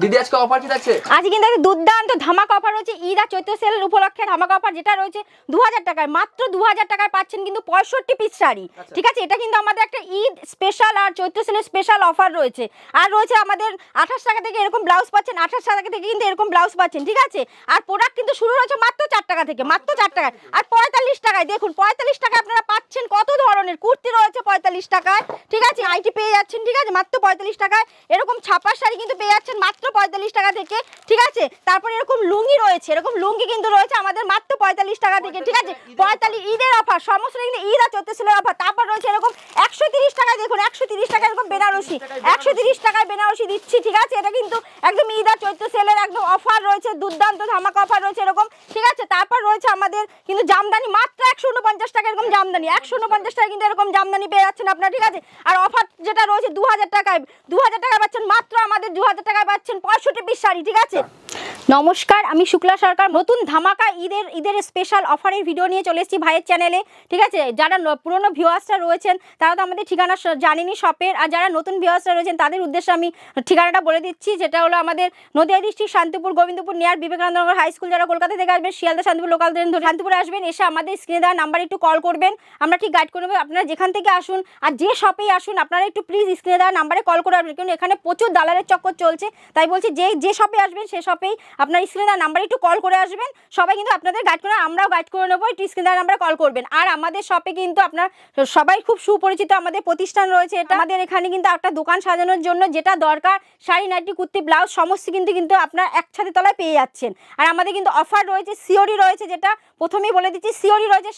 দিদি আজকে অফার কি থাকছে? আজ কিন্তু একটা দুর্দান্ত ধামাকা অফার রয়েছে। ঈদ আর চৈত্র সেল উপলক্ষে ধামাকা অফার যেটা রয়েছে দু হাজার টাকায়। মাত্র দু হাজার টাকায় পাচ্ছেন কিন্তু পঁয়ষট্টি পিস শাড়ি। আচ্ছা। ঠিক আছে? এটা কিন্তু আমাদের একটা ঈদ স্পেশাল আর চৈত্র সেলের স্পেশাল অফার রয়েছে। আর রয়েছে আমাদের আঠাশ টাকা থেকে এরকম ব্লাউজ পাচ্ছেন আঠাশ টাকা থেকে কিন্তু এরকম ব্লাউজ পাচ্ছেন ঠিক আছে? আর প্রোডাক্ট কিন্তু শুরু হয়েছে মাত্র চার টাকা থেকে মাত্র চার টাকায়। আর পঁয়তাল্লিশ টাকায় দেখুন পঁয়তাল্লিশ টাকায় আপনারা পাচ্ছেন কত ধরনের? কুর্তি রয়েছে পঁয়তাল্লিশ টাকায় ঠিক আছে? আইটি পেয়ে যাচ্ছেন ঠিক আছে? মাত্র পঁয়তাল্লিশ টাকায়। এরকম ছাপার শাড়ি কিন্তু পেয়ে যাচ্ছেন মাত্র পঁয়তাল্লিশ টাকা থেকে ঠিক আছে? তারপরে এরকম লুঙ্গি রয়েছে এরকম লুঙ্গি কিন্তু রয়েছে আমাদের মাত্র পঁয়তাল্লিশ টাকা থেকে ঠিক আছে? পঁয়তাল্লিশ ঈদের অফার সমস্ত কিন্তু ঈদ আর চৈত্র সেলের অফার। তারপর রয়েছে এরকম একশো তিরিশ টাকায় দেখুন একশো তিরিশ টাকা এরকম বেনারসি একশো তিরিশ টাকায় বেনারসি দিচ্ছি ঠিক আছে? এটা কিন্তু একদম ঈদ আর চৈত্র সেলের একদম অফার রয়েছে দুর্দান্ত ধামাকা অফার রয়েছে এরকম ঠিক আছে? তারপর রয়েছে আমাদের কিন্তু জামদানি মাত্র একশো উনপঞ্চাশ টাকা এরকম জামদানি একশো উনপঞ্চাশ টাকা কিন্তু এরকম জামদানি পেয়ে যাচ্ছেন আপনার ঠিক আছে? আর অফার যেটা রয়েছে দু হাজার টাকায় দু হাজার টাকায় পাচ্ছেন মাত্র আমাদের দু হাজার টাকায় পাচ্ছেন পঁয়ষট্টি বিশ শাড়ি ঠিক আছে? নমস্কার, আমি শুক্লা সরকার। নতুন ধামাকা ঈদের ঈদের স্পেশাল অফারের ভিডিও নিয়ে চলে এসেছি ভাইয়ের চ্যানেলে ঠিক আছে? যারা পুরনো ভিউয়ার্সরা রয়েছেন, তারা তো আমাদের ঠিকানা জানেনি শপের আর যারা নতুন ভিউয়ার্সরা রয়েছেন, তাদের উদ্দেশ্যে আমি ঠিকানাটা বলে দিচ্ছি, যেটা হলো আমাদের Nadia district Shantipur, Gobindapur near Vivekanandanagar high school যারা কলকাতা থেকে আসবেন, শিয়ালদা, শান্তিপুর লোকাল ট্রেন ধরে শান্তিপুরে আসবেন, এসে আমাদের স্ক্রিনে দেওয়া নাম্বার একটু কল করবেন। আমরা ঠিক গাইড করে নেব, আপনারা যেখান থেকে আসুন, আর যে শপেই আসুন, আপনারা একটু প্লিজ স্ক্রিনে দেওয়া নাম্বারে কল করে আসবেন। কারণ এখানে প্রচুর দালালের চক্কর চলছে, তাই বলছি যে যে শপে আসবেন, সে শপেই আপনার স্ক্রিনে দেওয়া নাম্বারে একটু কল করে আসবেন। সবাই কিন্তু আপনাদের গাইড করে, আমরাও গাইড করে নেব, একটু স্ক্রিনে দেওয়া নাম্বারে কল করবেন। আর আমাদের শপে কিন্তু আপনার সবাই খুব সুপরিচিত আমাদের প্রতিষ্ঠান রয়েছে এটা। আমাদের এখানে কিন্তু একটা দোকান সাজানোর জন্য যেটা দরকার, শাড়ি নাইটি কুর্তি ব্লাউজ সমস্ত কিন্তু কিন্তু আপনার একসাথে তলায় পেয়ে যাচ্ছেন। আর আমাদের কিন্তু অফার রয়েছে সিওরি রয়েছে যেটা, প্রথমেই বলে দিচ্ছি সিওরি রয়েছে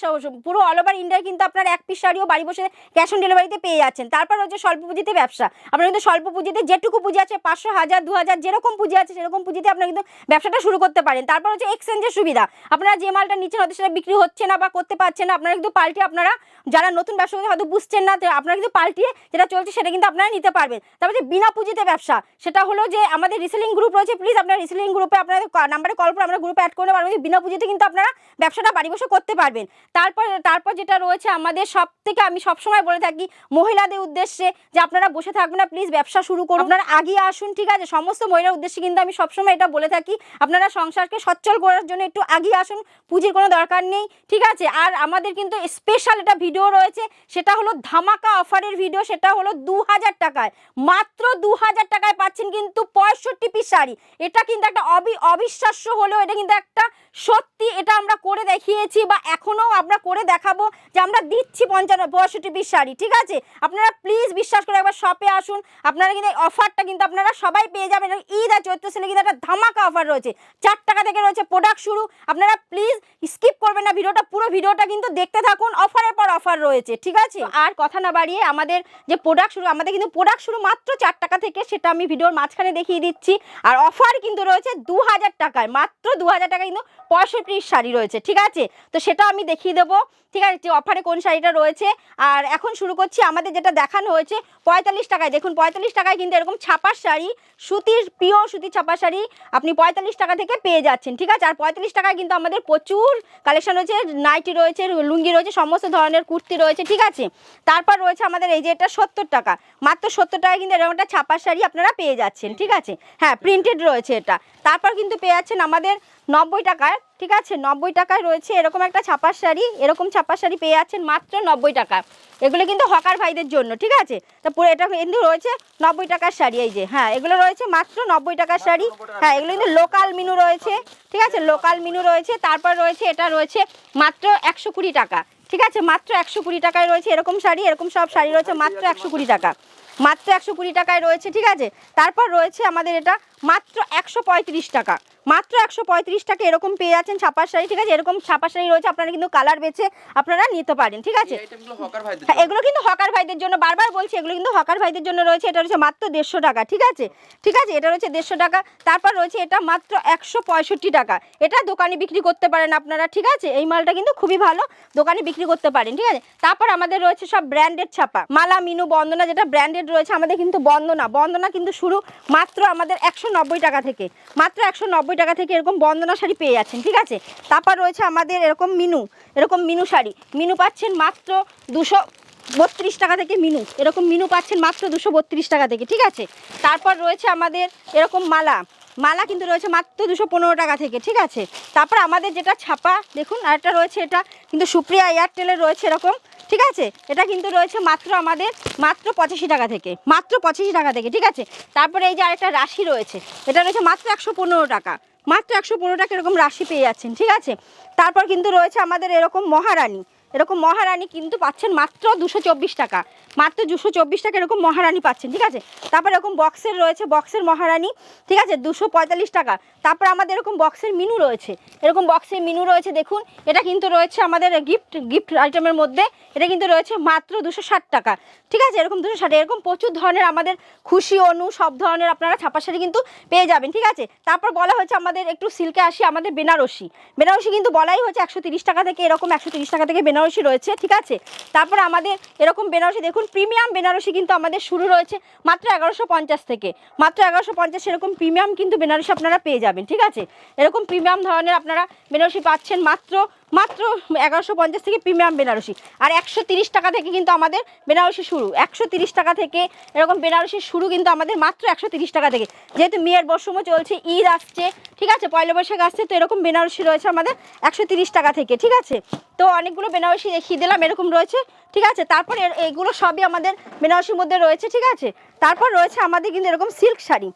পুরো অল ওভার ইন্ডিয়ায় কিন্তু আপনার এক পিস শাড়িও বাড়ি বসে ক্যাশ অন ডেলিভারিতে পেয়ে যাচ্ছেন। তারপর রয়েছে স্বল্প পুঁজিতে ব্যবসা। আপনার কিন্তু স্বল্প পুঁজিতে যেটুকু পুঁজি আছে, পাঁচশো, হাজার দু হাজার যেরকম পুঁজি আছে, সেরকম পুঁজিতে আপনার কিন্তু ব্যবসাটা শুরু করতে পারেন। তারপর হচ্ছে এক্সচেঞ্জের সুবিধা। আপনারা যে মালটা নিচ্ছেন হয়তো সেটা বিক্রি হচ্ছে না বা করতে পারছেন না, আপনারা কিন্তু পাল্টে আপনারা যারা নতুন ব্যবসা করছে হয়তো বুঝছেন না আপনারা কিন্তু পাল্টিয়ে যেটা চলছে সেটা কিন্তু আপনারা নিতে পারবেন। তারপরে যে বিনা পুঁজিতে ব্যবসা, সেটা হলো যে আমাদের রিসেলিং গ্রুপ রয়েছে প্লিজ আপনার রিসেলিং গ্রুপে আপনাদের নাম্বারে কল করে আমরা গ্রুপে অ্যাড করতে পারবেন বিনা পুঁজিতে কিন্তু আপনারা ব্যবসাটা বাড়ি বসে করতে পারবেন। তারপর তারপর যেটা রয়েছে আমাদের সব থেকে আমি সবসময় বলে থাকি, মহিলাদের উদ্দেশ্যে যে আপনারা বসে থাকবেন না প্লিজ ব্যবসা শুরু করুন। আপনারা আগিয়ে আসুন, ঠিক আছে? সমস্ত মহিলার উদ্দেশ্যে কিন্তু আমি সবসময় এটা বলে থাকি আপনারা সংসারকে সচ্ছল করার জন্য একটু আগিয়ে আসুন, পুঁজির কোনো দরকার নেই, ঠিক আছে? আর আমাদের কিন্তু স্পেশাল একটা ভিডিও রয়েছে, সেটা হলো ধামাকা অফারের ভিডিও সেটা হলো দু হাজার টাকায়। মাত্র দু হাজার টাকায় পাচ্ছেন কিন্তু পঁয়ষট্টি পিস শাড়ি। এটা কিন্তু একটা অবি অবিশ্বাস্য হলেও এটা কিন্তু একটা সত্যি, এটা আমরা করে দেখিয়েছি বা এখনও আমরা করে দেখাবো যে আমরা দিচ্ছি পঞ্চান্ন পঁয়ষট্টি পিস শাড়ি, ঠিক আছে? আপনারা প্লিজ বিশ্বাস করে একবার শপে আসুন। আপনারা কিন্তু এই অফারটা কিন্তু আপনারা সবাই পেয়ে যাবেন। ঈদ আর চৈত্র সেলে কিন্তু একটা ধামাকা অফার রয়েছে। চার টাকা থেকে রয়েছে প্রোডাক্ট শুরু। আপনারা প্লিজ স্কিপ করবেন না ভিডিওটা, পুরো ভিডিওটা কিন্তু দেখতে থাকুন। অফারের পর অফার রয়েছে, ঠিক আছে? আর কথা না বাড়িয়ে আমাদের যে প্রোডাক্ট শুরু, আমাদের কিন্তু প্রোডাক্ট শুরু মাত্র চার টাকা থেকে, সেটা আমি ভিডিওর মাঝখানে দেখিয়ে দিচ্ছি। আর অফার কিন্তু রয়েছে দু হাজার টাকায়, মাত্র দু হাজার টাকা কিন্তু পঁয়ষট্টি শাড়ি রয়েছে, ঠিক আছে? তো সেটা আমি দেখিয়ে দেবো, ঠিক আছে? যে অফারে কোন শাড়িটা রয়েছে। আর এখন শুরু করছি, আমাদের যেটা দেখানো হয়েছে পঁয়তাল্লিশ টাকায়। দেখুন, পঁয়তাল্লিশ টাকায় কিন্তু এরকম ছাপার শাড়ি, সুতির পিওর সুতির ছাপার শাড়ি, আপনি পঁয়তাল্লিশ টাকা থেকে পেয়ে যাচ্ছেন, ঠিক আছে? আর পঁয়তাল্লিশ টাকায় কিন্তু আমাদের প্রচুর কালেকশন রয়েছে, নাইটি রয়েছে, লুঙ্গি রয়েছে, সমস্ত ধরনের কুর্তি রয়েছে, ঠিক আছে? তারপর রয়েছে আমাদের এই যে এটা সত্তর টাকা, মাত্র সত্তর টাকা কিন্তু এরকম একটা ছাপার শাড়ি আপনারা পেয়ে যাচ্ছেন, ঠিক আছে? হ্যাঁ প্রিন্টেড রয়েছে এটা। তারপর কিন্তু পেয়ে যাচ্ছেন আমাদের নব্বই টাকায় ঠিক আছে? নব্বই টাকায় রয়েছে এরকম একটা ছাপার শাড়ি, এরকম ছাপার শাড়ি পেয়ে যাচ্ছেন মাত্র নব্বই টাকা। এগুলো কিন্তু হকার ভাইদের জন্য, ঠিক আছে? তা পুরো এটা কিন্তু রয়েছে নব্বই টাকার শাড়ি, এই যে হ্যাঁ এগুলো রয়েছে মাত্র নব্বই টাকার শাড়ি। হ্যাঁ এগুলো কিন্তু লোকাল মিনু রয়েছে, ঠিক আছে? লোকাল মিনু রয়েছে, তারপর রয়েছে, এটা রয়েছে মাত্র একশো কুড়ি টাকা, ঠিক আছে? মাত্র একশো কুড়ি টাকায় রয়েছে এরকম শাড়ি, এরকম সব শাড়ি রয়েছে মাত্র একশো কুড়ি টাকা। মাত্র একশো কুড়ি টাকায় রয়েছে, ঠিক আছে? তারপর রয়েছে আমাদের এটা মাত্র একশো পঁয়ত্রিশ টাকা। মাত্র একশো পঁয়ত্রিশ টাকা এরকম পেয়ে যাচ্ছেন ছাপার শাড়ি ঠিক আছে? এরকম ছাপার শাড়ি রয়েছে আপনারা কিন্তু কালার বেছে আপনারা নিতে পারেন ঠিক আছে? হ্যাঁ এগুলো কিন্তু হকার ভাইদের জন্য বারবার বলছি এগুলো কিন্তু হকার ভাইদের জন্য রয়েছে এটা রয়েছে মাত্র দেড়শো টাকা ঠিক আছে? ঠিক আছে এটা রয়েছে দেড়শো টাকা তারপর রয়েছে এটা মাত্র একশো পঁয়ষট্টি টাকা। এটা দোকানে বিক্রি করতে পারেন আপনারা ঠিক আছে? এই মালটা কিন্তু খুবই ভালো দোকানে বিক্রি করতে পারেন ঠিক আছে? তারপর আমাদের রয়েছে সব ব্র্যান্ডেড ছাপা মালা মিনু বন্দনা যেটা ব্র্যান্ডেড রয়েছে আমাদের কিন্তু বন্দনা বন্দনা কিন্তু শুরু মাত্র আমাদের একশো নব্বই টাকা থেকে। মাত্র একশো নব্বই টাকা থেকে এরকম বন্দনা শাড়ি পেয়ে যাচ্ছেন, ঠিক আছে? তারপর রয়েছে আমাদের এরকম মিনু এরকম মিনু শাড়ি। মিনু পাচ্ছেন মাত্র দুশো বত্রিশ টাকা থেকে মিনু। এরকম মিনু পাচ্ছেন মাত্র দুশো বত্রিশ টাকা থেকে, ঠিক আছে? তারপর রয়েছে আমাদের এরকম মালা। মালা কিন্তু রয়েছে মাত্র দুশো পনেরো টাকা থেকে, ঠিক আছে? তারপর আমাদের যেটা ছাপা, দেখুন, আরেকটা রয়েছে এটা। কিন্তু সুপ্রিয়া এয়ারটেলের রয়েছে এরকম ঠিক আছে? এটা কিন্তু রয়েছে মাত্র আমাদের মাত্র পঁচাশি টাকা থেকে, মাত্র পঁচাশি টাকা থেকে, ঠিক আছে? তারপরে এই যে আরেকটা রাশি রয়েছে, এটা রয়েছে মাত্র একশো পনেরো টাকা, মাত্র একশো পনেরো টাকা এরকম রাশি পেয়ে যাচ্ছেন, ঠিক আছে? তারপর কিন্তু রয়েছে আমাদের এরকম মহারানী এরকম মহারানী কিন্তু পাচ্ছেন মাত্র দুশো টাকা মাত্র দুশো চব্বিশ টাকা এরকম মহারানী পাচ্ছেন, ঠিক আছে? তারপর এরকম বক্সের রয়েছে বক্সের মহারানী, ঠিক আছে? দুশো পঁয়তাল্লিশ টাকা তারপর আমাদের এরকম বক্সের মিনু রয়েছে। এরকম বক্সের মিনু রয়েছে, দেখুন, এটা কিন্তু রয়েছে আমাদের গিফট গিফট আইটেমের মধ্যে, এটা কিন্তু রয়েছে মাত্র দুশো ষাট টাকা ঠিক আছে? এরকম দুশো ষাট, এরকম প্রচুর ধরনের আমাদের খুশি, অনু, সব ধরনের আপনারা ছাপা শাড়ি কিন্তু পেয়ে যাবেন, ঠিক আছে? তারপর বলা হয়েছে আমাদের একটু সিল্কে আসি, আমাদের বেনারসি। বেনারসি কিন্তু বলাই হয়েছে একশো টাকা থেকে, এরকম একশো টাকা থেকে বেনারসি রয়েছে, ঠিক আছে? তারপর আমাদের এরকম বেনারসি, দেখুন প্রিমিয়াম বেনারসি কিন্তু আমাদের শুরু রয়েছে মাত্র এগারোশো পঞ্চাশ থেকে। মাত্র এগারোশো পঞ্চাশ এরকম প্রিমিয়াম কিন্তু বেনারসি আপনারা পেয়ে যাবেন, ঠিক আছে? এরকম প্রিমিয়াম ধরনের আপনারা বেনারসি পাচ্ছেন মাত্র মাত্র এগারোশো পঞ্চাশ থেকে প্রিমিয়াম বেনারসি। আর একশো তিরিশ টাকা থেকে কিন্তু আমাদের বেনারসি শুরু। একশো তিরিশ টাকা থেকে এরকম বেনারসি শুরু কিন্তু আমাদের মাত্র একশো তিরিশ টাকা থেকে। যেহেতু মেয়ের বর্ষমও চলছে, ঈদ আসছে, ঠিক আছে? পয়লা বৈশাখ আসছে, তো এরকম বেনারসি রয়েছে আমাদের একশো তিরিশ টাকা থেকে, ঠিক আছে? তো অনেকগুলো বেনারসি দেখিয়ে দিলাম, এরকম রয়েছে, ঠিক আছে? তারপর এগুলো সবই আমাদের বেনারসির মধ্যে রয়েছে, ঠিক আছে? তারপর রয়েছে আমাদের কিন্তু এরকম সিল্ক শাড়ি।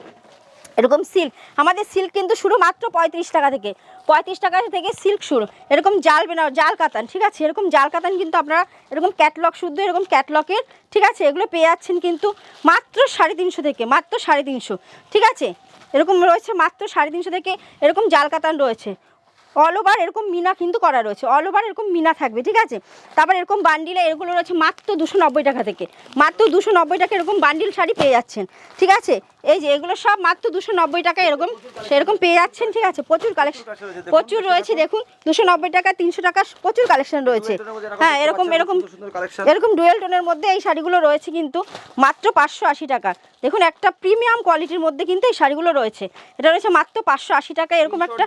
এরকম সিল্ক আমাদের সিল্ক কিন্তু শুরু মাত্র পঁয়ত্রিশ টাকা থেকে। পঁয়ত্রিশ টাকা থেকে সিল্ক শুরু। এরকম জাল বেনাও, জাল কাতান, ঠিক আছে? এরকম জাল কাতান কিন্তু আপনারা এরকম ক্যাটলগ শুদ্ধ এরকম ক্যাটলকের ঠিক আছে? এগুলো পেয়ে যাচ্ছেন কিন্তু মাত্র সাড়ে তিনশো থেকে, মাত্র সাড়ে তিনশো, ঠিক আছে? এরকম রয়েছে মাত্র সাড়ে তিনশো থেকে এরকম জাল কাতান রয়েছে। অল ওভার এরকম মিনা কিন্তু করা রয়েছে। অল ওভার এরকম মিনা থাকবে ঠিক আছে? তারপর এরকম বান্ডিলে এগুলো রয়েছে মাত্র দুশো নব্বই টাকা থেকে। মাত্র দুশো নব্বই টাকা এরকম বান্ডিল শাড়ি পেয়ে যাচ্ছেন ঠিক আছে? এই যে এগুলো সব মাত্র দুশো নব্বই টাকা এরকম সেরকম পেয়ে যাচ্ছেন ঠিক আছে? প্রচুর কালেকশন প্রচুর রয়েছে দেখুন দুশো নব্বই টাকা তিনশো টাকা প্রচুর কালেকশন রয়েছে। হ্যাঁ এরকম এরকম এরকম ডুয়েল টোনের মধ্যে এই শাড়িগুলো রয়েছে কিন্তু মাত্র পাঁচশো আশি টাকা। দেখুন একটা প্রিমিয়াম কোয়ালিটির মধ্যে কিন্তু এই শাড়িগুলো রয়েছে। এটা রয়েছে মাত্র পাঁচশো আশি টাকা এরকম একটা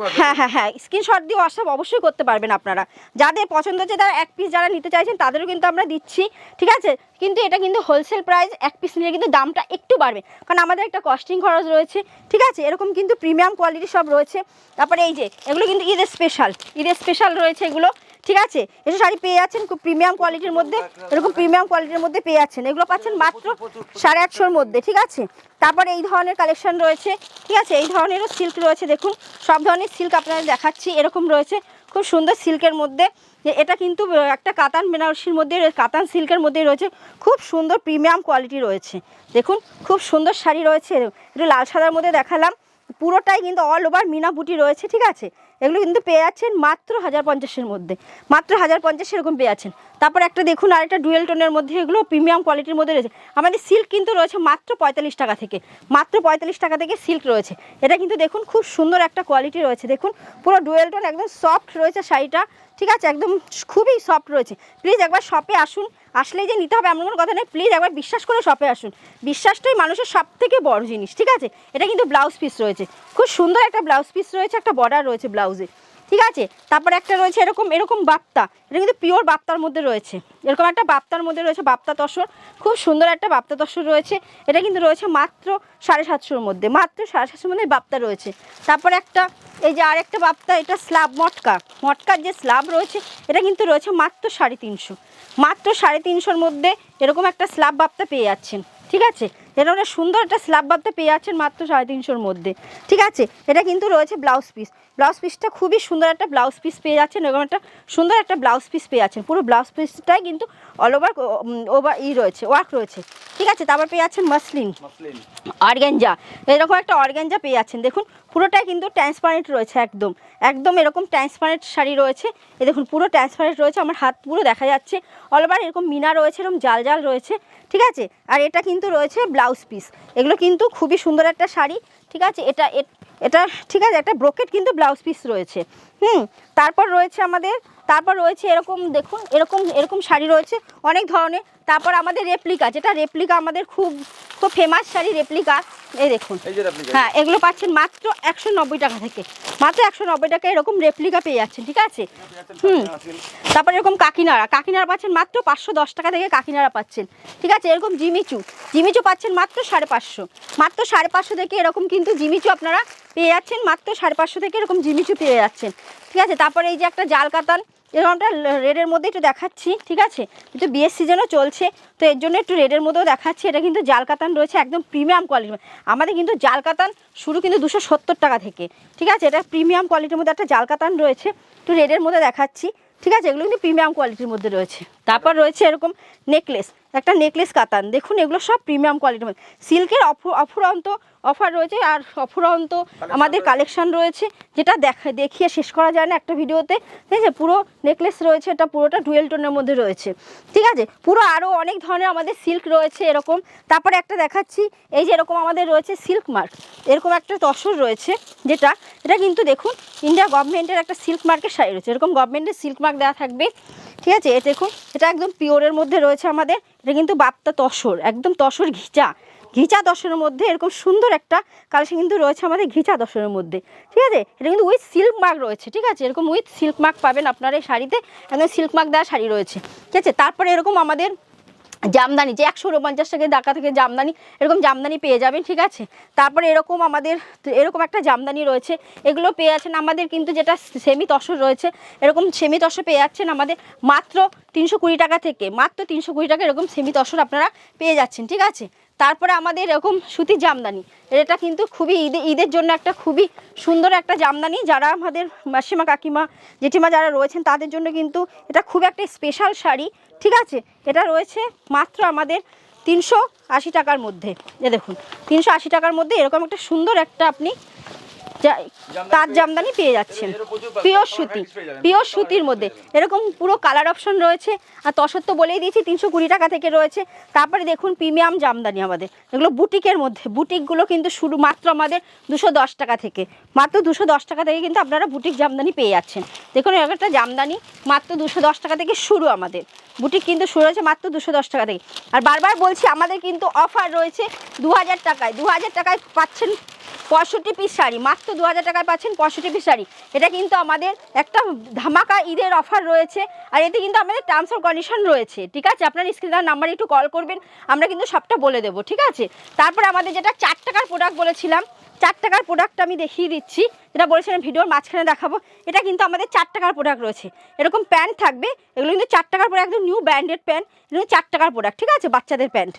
পারবে। হ্যাঁ হ্যাঁ হ্যাঁ স্ক্রিনশট দিয়ে হোয়াটসঅ্যাপ অবশ্যই করতে পারবেন আপনারা। যাদের পছন্দ হচ্ছে তারা এক পিস যারা নিতে চাইছেন, তাদেরও কিন্তু আমরা দিচ্ছি, ঠিক আছে? কিন্তু এটা কিন্তু হোলসেল প্রাইস এক পিস নিলে কিন্তু দামটা একটু বাড়বে। কারণ আমাদের একটা কস্টিং খরচ রয়েছে, ঠিক আছে? এরকম কিন্তু প্রিমিয়াম কোয়ালিটি সব রয়েছে। তারপরে এই যে, এগুলো কিন্তু ঈদের স্পেশাল ঈদের স্পেশাল রয়েছে এগুলো। ঠিক আছে? এসব শাড়ি পেয়ে যাচ্ছেন খুব প্রিমিয়াম কোয়ালিটির মধ্যে, এরকম প্রিমিয়াম কোয়ালিটির মধ্যে পেয়ে যাচ্ছেন। এগুলো পাচ্ছেন মাত্র সাড়ে আটশোর মধ্যে, ঠিক আছে? তারপরে এই ধরনের কালেকশন রয়েছে, ঠিক আছে? এই ধরনেরও সিল্ক রয়েছে, দেখুন। সব ধরনের সিল্ক আপনাদের দেখাচ্ছি, এরকম রয়েছে। খুব সুন্দর সিল্কের মধ্যে। এটা কিন্তু একটা কাতান বেনারসির মধ্যে, কাতান সিল্কের মধ্যে রয়েছে। খুব সুন্দর প্রিমিয়াম কোয়ালিটি রয়েছে। দেখুন, খুব সুন্দর শাড়ি রয়েছে। একটু লাল সাদার মধ্যে দেখালাম। পুরোটাই কিন্তু অল ওভার মিনা বুটি রয়েছে, ঠিক আছে? এগুলো কিন্তু পেয়ে যাচ্ছেন মাত্র হাজার পঞ্চাশের মধ্যে। মাত্র হাজার পঞ্চাশ এরকম পেয়ে যাচ্ছেন তারপর একটা দেখুন, আরেকটা ডুয়েল টোনের মধ্যে এগুলো প্রিমিয়াম কোয়ালিটির মধ্যে রয়েছে। আমাদের সিল্ক কিন্তু রয়েছে মাত্র পঁয়তাল্লিশ টাকা থেকে। মাত্র পঁয়তাল্লিশ টাকা থেকে সিল্ক রয়েছে। এটা কিন্তু দেখুন, খুব সুন্দর একটা কোয়ালিটি রয়েছে। দেখুন, পুরো ডুয়েল টোন একদম সফট রয়েছে শাড়িটা। ঠিক আছে, একদম খুবই সফট রয়েছে। প্লিজ একবার শপে আসুন। আসলেই যে নিতে হবে, এমন কোনো কথা নেই প্লিজ একবার বিশ্বাস করে শপে আসুন। বিশ্বাসটাই মানুষের সব থেকে বড় জিনিস, ঠিক আছে? এটা কিন্তু ব্লাউজ পিস রয়েছে। খুব সুন্দর একটা ব্লাউজ পিস রয়েছে, একটা বর্ডার রয়েছে ব্লাউজে ঠিক আছে? তারপর একটা রয়েছে এরকম এরকম বাপ্তা। এটা কিন্তু পিওর বাপ্তার মধ্যে রয়েছে। এরকম একটা বাপ্তার মধ্যে রয়েছে বাপ্তা তসর। খুব সুন্দর একটা বাপ্তা তসর রয়েছে। এটা কিন্তু রয়েছে মাত্র সাড়ে সাতশোর মধ্যে। মাত্র সাড়ে সাতশোর মধ্যে বাপ্তা রয়েছে। তারপর একটা, এই যে আরেকটা বাপ্তা, এটা স্ল্যাব মটকা। মটকার যে স্ল্যাব রয়েছে, এটা কিন্তু রয়েছে মাত্র সাড়ে তিনশো। মাত্র সাড়ে তিনশোর মধ্যে এরকম একটা স্ল্যাব বাপ্তা পেয়ে যাচ্ছেন। ঠিক আছে? এটা ওটা সুন্দর একটা স্ল্যাব বাপ্তা পেয়ে যাচ্ছেন মাত্র সাড়ে তিনশোর মধ্যে। ঠিক আছে? এটা কিন্তু রয়েছে ব্লাউজ পিস ব্লাউজ পিসটা খুবই সুন্দর একটা ব্লাউজ পিস পেয়ে যাচ্ছেন এরকম একটা সুন্দর একটা ব্লাউজ পিস পেয়ে যাচ্ছেন পুরো ব্লাউজ পিসটাই কিন্তু অল ওভার ওভার ই রয়েছে ওয়ার্ক রয়েছে। ঠিক আছে? তারপর পেয়ে যাচ্ছেন মাসলিন মাসলিন অর্গ্যাঞ্জা এরকম একটা অর্গ্যাঞ্জা পেয়ে যাচ্ছেন দেখুন পুরোটাই কিন্তু ট্রান্সপারেন্ট রয়েছে একদম। একদম এরকম ট্রান্সপারেন্ট শাড়ি রয়েছে। এ দেখুন পুরো ট্রান্সপারেন্ট রয়েছে। আমার হাত পুরো দেখা যাচ্ছে। অল ওভার এরকম মিনা রয়েছে এরকম জাল জাল রয়েছে। ঠিক আছে? আর এটা কিন্তু রয়েছে ব্লাউজ পিস। এগুলো কিন্তু খুবই সুন্দর একটা শাড়ি, ঠিক আছে? এটা এটা, ঠিক আছে? একটা ব্রোকেট কিন্তু ব্লাউজ পিস রয়েছে। হুম, তারপর রয়েছে আমাদের তারপর রয়েছে এরকম দেখুন এরকম এরকম শাড়ি রয়েছে অনেক ধরনের। তারপর আমাদের রেপ্লিকা যেটা রেপ্লিকা আমাদের খুব খুব ফেমাস শাড়ি রেপ্লিকা এই দেখুন। হ্যাঁ এগুলো পাচ্ছেন মাত্র একশো নব্বই টাকা থেকে। মাত্র একশো নব্বই টাকা এরকম রেপ্লিকা পেয়ে যাচ্ছেন ঠিক আছে? হুম। তারপর এরকম কাকিনাড়া কাকিনাড়া পাচ্ছেন মাত্র পাঁচশো দশ টাকা থেকে কাকিনাড়া পাচ্ছেন ঠিক আছে? এরকম জিমিচু জিমিচু পাচ্ছেন মাত্র সাড়ে পাঁচশো। মাত্র সাড়ে পাঁচশো থেকে এরকম কিন্তু জিমিচু আপনারা পেয়ে যাচ্ছেন মাত্র সাড়ে পাঁচশো থেকে এরকম জিমিচু পেয়ে যাচ্ছেন ঠিক আছে? তারপরে এই যে একটা জাল কাতান এরকমটা রেডের মধ্যে একটু দেখাচ্ছি, ঠিক আছে? কিন্তু বিয়ের সিজনও চলছে, তো এর জন্য একটু রেডের মধ্যেও দেখাচ্ছি। এটা কিন্তু জাল কাতান রয়েছে একদম প্রিমিয়াম কোয়ালিটির আমাদের কিন্তু জাল কাতান শুরু কিন্তু দুশো সত্তর টাকা থেকে, ঠিক আছে? এটা প্রিমিয়াম কোয়ালিটির মধ্যে একটা জাল কাতান রয়েছে। একটু রেডের মধ্যে দেখাচ্ছি, ঠিক আছে? এগুলো কিন্তু প্রিমিয়াম কোয়ালিটির মধ্যে রয়েছে। তারপর রয়েছে এরকম নেকলেস একটা নেকলেস কাতান। দেখুন এগুলো সব প্রিমিয়াম কোয়ালিটির মধ্যে। সিল্কের অফুরন্ত অফার রয়েছে আর অফুরন্ত আমাদের কালেকশন রয়েছে যেটা দেখা দেখিয়ে শেষ করা যায় না একটা ভিডিওতে। ঠিক আছে পুরো নেকলেস রয়েছে এটা পুরোটা ডুয়েল টোনের মধ্যে রয়েছে। ঠিক আছে? পুরো আরও অনেক ধরনের আমাদের সিল্ক রয়েছে এরকম। তারপরে একটা দেখাচ্ছি এই যে এরকম আমাদের রয়েছে সিল্ক মার্ক এরকম একটা তসর রয়েছে যেটা এটা কিন্তু দেখুন ইন্ডিয়া গভর্নমেন্টের একটা সিল্ক মার্কের শাড়ি রয়েছে। এরকম গভর্নমেন্টের সিল্ক মার্ক দেওয়া থাকবে। ঠিক আছে? এটা দেখুন, এটা একদম পিওরের মধ্যে রয়েছে আমাদের। এটা কিন্তু বাপ্তা তসর, একদম তসর ঘিচা। ঘিচা দশরের মধ্যে এরকম সুন্দর একটা কালেকশন কিন্তু রয়েছে আমাদের ঘিচা দশরের মধ্যে। ঠিক আছে? এটা কিন্তু উইথ সিল্ক মার্ক রয়েছে, ঠিক আছে? এরকম উইথ সিল্ক মার্ক পাবেন আপনার এই শাড়িতে। একদম সিল্ক মার্ক দেওয়া শাড়ি রয়েছে। ঠিক আছে? তারপরে এরকম আমাদের জামদানি, যে একশো উনপঞ্চাশ টাকা টাকা থেকে জামদানি, এরকম জামদানি পেয়ে যাবেন, ঠিক আছে? তারপরে এরকম আমাদের, এরকম একটা জামদানি রয়েছে, এগুলো পেয়ে যাচ্ছেন আমাদের কিন্তু যেটা সেমি তসর রয়েছে, এরকম সেমি তসর পেয়ে যাচ্ছেন আমাদের মাত্র তিনশো কুড়ি টাকা থেকে, মাত্র তিনশো কুড়ি টাকা এরকম সেমি তসর আপনারা পেয়ে যাচ্ছেন, ঠিক আছে? তারপরে আমাদের এরকম সুতির জামদানি, এটা কিন্তু খুবই ঈদে, ঈদের জন্য একটা খুবই সুন্দর একটা জামদানি, যারা আমাদের মাসিমা কাকিমা, জেঠিমা যারা রয়েছেন, তাদের জন্য কিন্তু এটা খুব একটা স্পেশাল শাড়ি ঠিক আছে? এটা রয়েছে মাত্র আমাদের তিনশো আশি টাকার মধ্যে। এ দেখুন, তিনশো আশি টাকার মধ্যে এরকম একটা সুন্দর একটা আপনি তাঁত জামদানি পেয়ে যাচ্ছেন? পিওর সুতি পিওর সুতির মধ্যে। এরকম পুরো কালার অপশন রয়েছে। আর তসর তো বলেই দিয়েছি, তিনশো কুড়ি টাকা থেকে রয়েছে। তারপরে দেখুন প্রিমিয়াম জামদানি আমাদের। এগুলো বুটিকের মধ্যে। বুটিকগুলো কিন্তু শুরু, মাত্র আমাদের দুশো দশ টাকা থেকে। মাত্র দুশো দশ টাকা থেকে কিন্তু আপনারা বুটিক জামদানি পেয়ে যাচ্ছেন। দেখুন, এরকম একটা জামদানি, মাত্র দুশো দশ টাকা থেকে শুরু আমাদের। বুটিক কিন্তু শুরু হয়েছে মাত্র দুশো দশ টাকা থেকে। আর বারবার বলছি, আমাদের কিন্তু অফার রয়েছে দু হাজার টাকায়। দু হাজার টাকায় পাচ্ছেন পঁয়ষট্টি পিস শাড়ি, মাত্র দু হাজার টাকায় পাচ্ছেন পঁয়ষট্টি পিস শাড়ি। এটা কিন্তু আমাদের একটা ধামাকা ঈদের অফার রয়েছে আর এতে কিন্তু আমাদের টার্মস অফ কন্ডিশন রয়েছে, ঠিক আছে? আপনার স্ক্রিনার নাম্বারে একটু কল করবেন, আমরা কিন্তু সবটা বলে দেবো, ঠিক আছে? তারপরে আমাদের যেটা চার টাকার প্রোডাক্ট বলেছিলাম, চার টাকার প্রোডাক্ট আমি দেখিয়ে দিচ্ছি, যেটা বলেছিলাম ভিডিওর মাঝখানে দেখাবো, এটা কিন্তু আমাদের চার টাকার প্রোডাক্ট রয়েছে। এরকম প্যান্ট থাকবে, এগুলো কিন্তু চার টাকার প্রোডাক্ট একদম নিউ ব্র্যান্ডেড প্যান্ট এগুলো চার টাকার প্রোডাক্ট ঠিক আছে? বাচ্চাদের প্যান্ট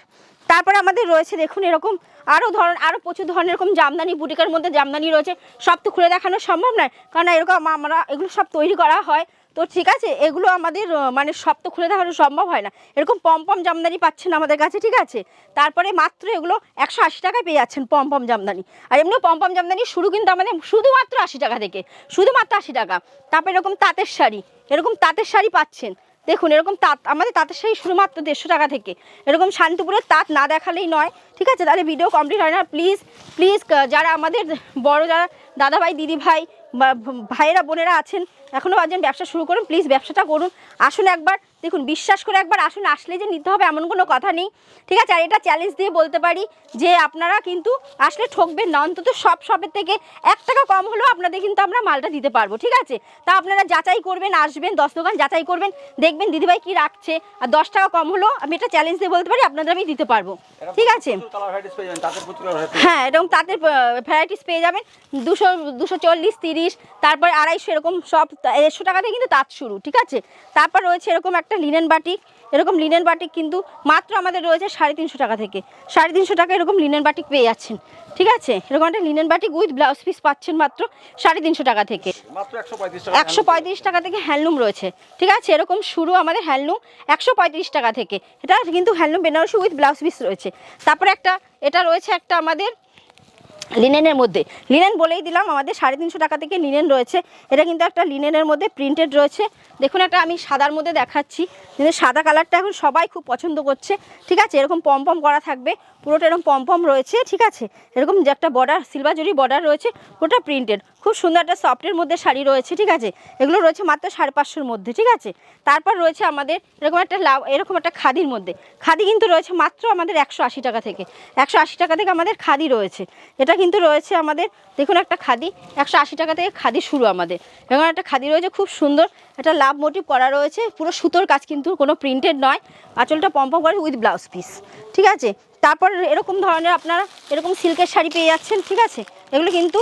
তারপরে আমাদের রয়েছে, দেখুন এরকম আরও ধরন আরও প্রচুর ধরনের এরকম জামদানি, বুটিকের মধ্যে জামদানি রয়েছে। সব তো খুলে দেখানো সম্ভব নয়। কারণ এরকম আমরা, এগুলো সব তৈরি করা হয়। তো ঠিক আছে, এগুলো আমাদের মানে সব তো খুলে দেখানো সম্ভব হয় না। এরকম পম পম জামদানি পাচ্ছেন আমাদের কাছে, ঠিক আছে? তারপরে মাত্র এগুলো একশো আশি টাকায় পেয়ে যাচ্ছেন পম পম জামদানি। আর এমনি পম জামদানি শুরু কিন্তু আমাদের শুধুমাত্র আশি টাকা থেকে, শুধুমাত্র আশি টাকা। তারপরে এরকম তাঁতের শাড়ি, এরকম তাঁতের শাড়ি পাচ্ছেন। দেখুন, এরকম তাঁত, আমাদের তাঁতের সেই শুধুমাত্র দেড়শো টাকা থেকে। এরকম শান্তিপুরের তাঁত না দেখালেই নয়, ঠিক আছে? তাহলে ভিডিও কমপ্লিট হয় না। প্লিজ প্লিজ যারা আমাদের বড় যারা দাদাভাই, দিদিভাই বা ভাইয়েরা, বোনেরা আছেন এখনও আছেন ব্যবসা শুরু করুন প্লিজ ব্যবসাটা করুন। আসুন একবার দেখুন বিশ্বাস করে একবার আসুন আসলে যে নিতে হবে এমন কোনো কথা নেই। ঠিক আছে আর এটা চ্যালেঞ্জ দিয়ে বলতে পারি যে আপনারা কিন্তু আসলে ঠকবেন না অন্তত সব শপের থেকে এক টাকা কম হলেও আপনাদের কিন্তু আমরা মালটা দিতে পারব ঠিক আছে? তা আপনারা যাচাই করবেন আসবেন দশ দোকান যাচাই করবেন দেখবেন দিদিভাই কি রাখছে আর দশ টাকা কম হলেও আমি এটা চ্যালেঞ্জ দিয়ে বলতে পারি আপনাদের আমি দিতে পারব। ঠিক আছে? তাদের হ্যাঁ এরকম তাঁতের ভ্যারাইটিস পেয়ে যাবেন দুশো দুশো চল্লিশ তিরিশ তারপরে আড়াইশো এরকম সব দেড়শো টাকাতে কিন্তু তাঁত শুরু ঠিক আছে? তারপর রয়েছে এরকম একটা লিনেন বাটিক এরকম লিনেন বাটিক কিন্তু মাত্র আমাদের রয়েছে সাড়ে তিনশো টাকা থেকে। সাড়ে তিনশো টাকা এরকম লিনেন বাটিক পেয়ে যাচ্ছেন ঠিক আছে? এরকম একটা linen batik with blouse piece পাচ্ছেন মাত্র সাড়ে তিনশো টাকা থেকে। টাকা একশো পঁয়ত্রিশ টাকা থেকে হ্যান্ডলুম রয়েছে ঠিক আছে? এরকম শুরু আমাদের হ্যান্ডলুম একশো পঁয়ত্রিশ টাকা থেকে। এটা কিন্তু handloom Benarasi with blouse piece রয়েছে। তারপরে একটা এটা রয়েছে একটা আমাদের লিনেনের মধ্যে। লিনেন বলেই দিলাম, আমাদের সাড়ে তিনশো টাকা থেকে লিনেন রয়েছে। এটা কিন্তু একটা লিনেনের মধ্যে প্রিন্টেড রয়েছে। দেখুন একটা আমি সাদার মধ্যে দেখাচ্ছি। কিন্তু সাদা কালারটা এখন সবাই খুব পছন্দ করছে। ঠিক আছে, এরকম পম পম করা থাকবে। পুরোটা এরকম পম পম রয়েছে, ঠিক আছে? এরকম যে একটা বর্ডার সিলভার জরি বর্ডার রয়েছে, পুরোটা প্রিন্টেড খুব খুব সুন্দর একটা সফটের মধ্যে শাড়ি রয়েছে, ঠিক আছে? এগুলো রয়েছে মাত্র সাড়ে পাঁচশোর মধ্যে, ঠিক আছে? তারপর রয়েছে আমাদের এরকম একটা লাভ এরকম একটা খাদির মধ্যে। খাদি কিন্তু রয়েছে মাত্র আমাদের একশো আশি টাকা থেকে। একশো আশি টাকা থেকে আমাদের খাদি রয়েছে। এটা কিন্তু রয়েছে আমাদের, দেখুন একটা খাদি, একশো আশি টাকা থেকে খাদি শুরু আমাদের। এরকম একটা খাদি রয়েছে, খুব সুন্দর। একটা লাভ মোটিভ করা রয়েছে, পুরো সুতোর কাজ কিন্তু কোনো প্রিন্টেড নয়। আঁচলটা পম্পম করে উইথ ব্লাউজ পিস ঠিক আছে? তারপর এরকম ধরনের আপনারা এরকম সিল্কের শাড়ি পেয়ে যাচ্ছেন, ঠিক আছে? এগুলো কিন্তু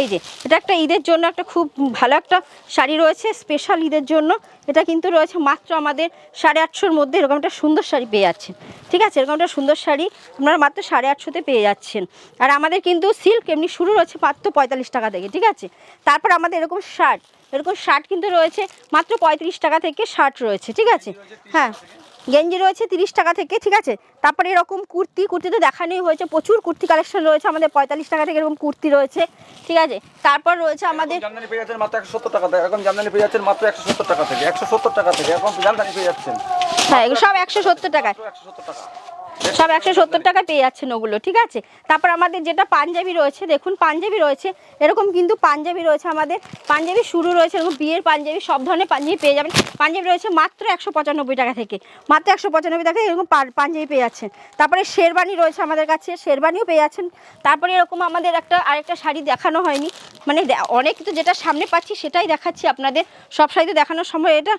এই যে, এটা একটা ঈদের জন্য একটা খুব ভালো একটা শাড়ি রয়েছে স্পেশাল ঈদের জন্য। এটা কিন্তু রয়েছে মাত্র আমাদের সাড়ে আটশোর মধ্যে, এরকম একটা সুন্দর শাড়ি পেয়ে যাচ্ছেন। ঠিক আছে? এরকম একটা সুন্দর শাড়ি আপনারা মাত্র সাড়ে আটশোতে পেয়ে যাচ্ছেন। আর আমাদের কিন্তু সিল্ক এমনি শুরু রয়েছে মাত্র পঁয়তাল্লিশ টাকা থেকে, ঠিক আছে? তারপর আমাদের এরকম শার্ট এরকম শার্ট কিন্তু রয়েছে মাত্র পঁয়ত্রিশ টাকা থেকে শার্ট রয়েছে, ঠিক আছে? হ্যাঁ। গেঞ্জি রয়েছে তিরিশ টাকা থেকে ঠিক আছে? তারপরে এরকম কুর্তি কুর্তি তো দেখানোই হয়েছে প্রচুর কুর্তি কালেকশন রয়েছে আমাদের পঁয়তাল্লিশ টাকা থেকে এরকম কুর্তি রয়েছে ঠিক আছে? তারপর রয়েছে আমাদের জামদানি পেয়ে যাচ্ছেন মাত্র একশো সত্তর টাকা থেকে এখন জামদানি পেয়ে যাচ্ছেন মাত্র একশো সত্তর টাকা থেকে একশো সত্তর টাকা থেকে এখন জামদানি পেয়ে যাচ্ছেন। হ্যাঁ সব একশো সত্তর টাকায়। একশো সত্তর টাকা। সব একশো সত্তর টাকায় পেয়ে যাচ্ছেন ওগুলো, ঠিক আছে? তারপর আমাদের যেটা পাঞ্জাবি রয়েছে, দেখুন পাঞ্জাবি রয়েছে, এরকম কিন্তু পাঞ্জাবি রয়েছে আমাদের। পাঞ্জাবি শুরু রয়েছে, এরকম বিয়ের পাঞ্জাবি, সব ধরনের পাঞ্জাবি পেয়ে যাবেন। পাঞ্জাবি রয়েছে মাত্র একশো পঁচানব্বই টাকা থেকে, মাত্র একশো পঁচানব্বই টাকা এরকম পাঞ্জাবি পেয়ে যাচ্ছেন। তারপরে শেরবানি রয়েছে আমাদের কাছে শেরবানিও পেয়ে যাচ্ছেন। তারপরে এরকম আমাদের একটা, আরেকটা শাড়ি দেখানো হয়নি। মানে অনেক তো যেটা সামনে পাচ্ছি সেটাই দেখাচ্ছি আপনাদের। সব শাড়িতে দেখানোর সময় এটা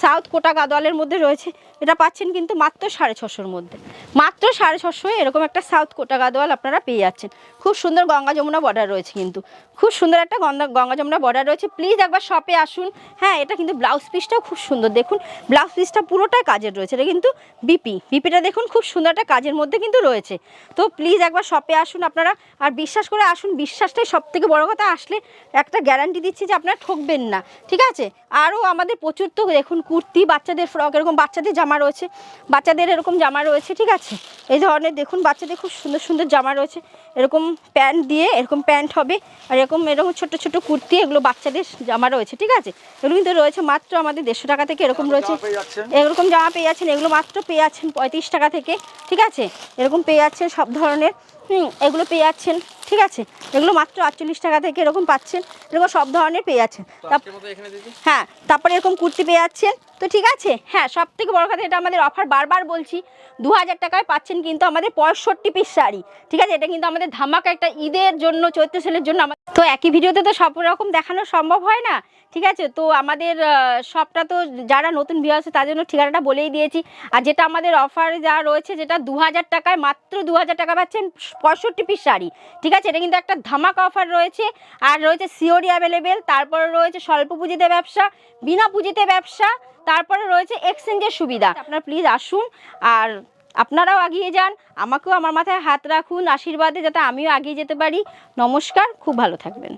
সাউথ কোটা গাদোয়ালের মধ্যে রয়েছে। এটা পাচ্ছেন কিন্তু মাত্র সাড়ে ছশোর মধ্যে। মাত্র সাড়ে ছশো এরকম একটা সাউথ কোটা গাদোয়াল আপনারা পেয়ে যাচ্ছেন। খুব সুন্দর গঙ্গা যমুনা বর্ডার রয়েছে কিন্তু। খুব সুন্দর একটা গঙ্গা গঙ্গা যমুনা বর্ডার রয়েছে। প্লিজ একবার শপে আসুন। হ্যাঁ এটা কিন্তু ব্লাউজ পিসটাও খুব সুন্দর। দেখুন ব্লাউজ পিসটা পুরোটাই কাজের রয়েছে। এটা কিন্তু বিপি বিপিটা দেখুন, খুব সুন্দর একটা কাজের মধ্যে কিন্তু রয়েছে। তো প্লিজ একবার শপে আসুন আপনারা। আর বিশ্বাস করে আসুন, বিশ্বাসটাই সব থেকে বড় কথা, আসলে একটা গ্যারান্টি দিচ্ছি যে আপনারা ঠকবেন না। ঠিক আছে? আরও আমাদের প্রচুর তো দেখুন, কুর্তি, বাচ্চাদের ফ্রক এরকম বাচ্চাদের জামা রয়েছে। বাচ্চাদের এরকম জামা রয়েছে ঠিক আছে? এই ধরনের দেখুন বাচ্চাদের খুব সুন্দর সুন্দর জামা রয়েছে। এরকম প্যান্ট দিয়ে এরকম প্যান্ট হবে আর এরকম এরকম ছোট ছোট কুর্তি এগুলো বাচ্চাদের জামা রয়েছে ঠিক আছে? এগুলো কিন্তু রয়েছে মাত্র আমাদের দেড়শো টাকা থেকে এরকম রয়েছে। এরকম জামা পেয়ে যাচ্ছেন এগুলো মাত্র পেয়ে যাচ্ছেন পঁয়ত্রিশ টাকা থেকে ঠিক আছে? এরকম পেয়ে যাচ্ছেন সব ধরনের হুম এগুলো পেয়ে যাচ্ছেন ঠিক আছে? এগুলো মাত্র আটচল্লিশ টাকা থেকে এরকম পাচ্ছেন এরকম সব ধরনের পেয়ে যাচ্ছেন। হ্যাঁ তারপরে এরকম কুর্তি পেয়ে যাচ্ছেন তো ঠিক আছে? হ্যাঁ সব থেকে বড় কথা এটা আমাদের অফার বারবার বলছি দু হাজার টাকায় পাচ্ছেন কিন্তু আমাদের পঁয়ষট্টি পিস শাড়ি। ঠিক আছে? এটা কিন্তু আমাদের ধামাকা একটা ঈদের জন্য, চৈত্র সেলের জন্য আমাদের তো একই ভিডিওতে তো সব রকম দেখানো সম্ভব হয় না? ঠিক আছে? তো আমাদের সবটা তো যারা নতুন ভিউ আছে তার জন্য ঠিকানাটা বলেই দিয়েছি। আর যেটা আমাদের অফার যা রয়েছে, যেটা দু হাজার টাকায় মাত্র দু হাজার টাকা পাচ্ছেন পঁয়ষট্টি পিস শাড়ি। ঠিক আছে? এটা কিন্তু একটা ধামাকা অফার রয়েছে। আর রয়েছে সিওরি অ্যাভেলেবেল তারপরে রয়েছে স্বল্প পুঁজিতে ব্যবসা, বিনা পুঁজিতে ব্যবসা তারপরে রয়েছে এক্সচেঞ্জের সুবিধা। আপনারা প্লিজ আসুন আর আপনারাও এগিয়ে যান। আমাকেও আমার মাথায় হাত রাখুন আশীর্বাদে, যাতে আমিও এগিয়ে যেতে পারি। নমস্কার, খুব ভালো থাকবেন।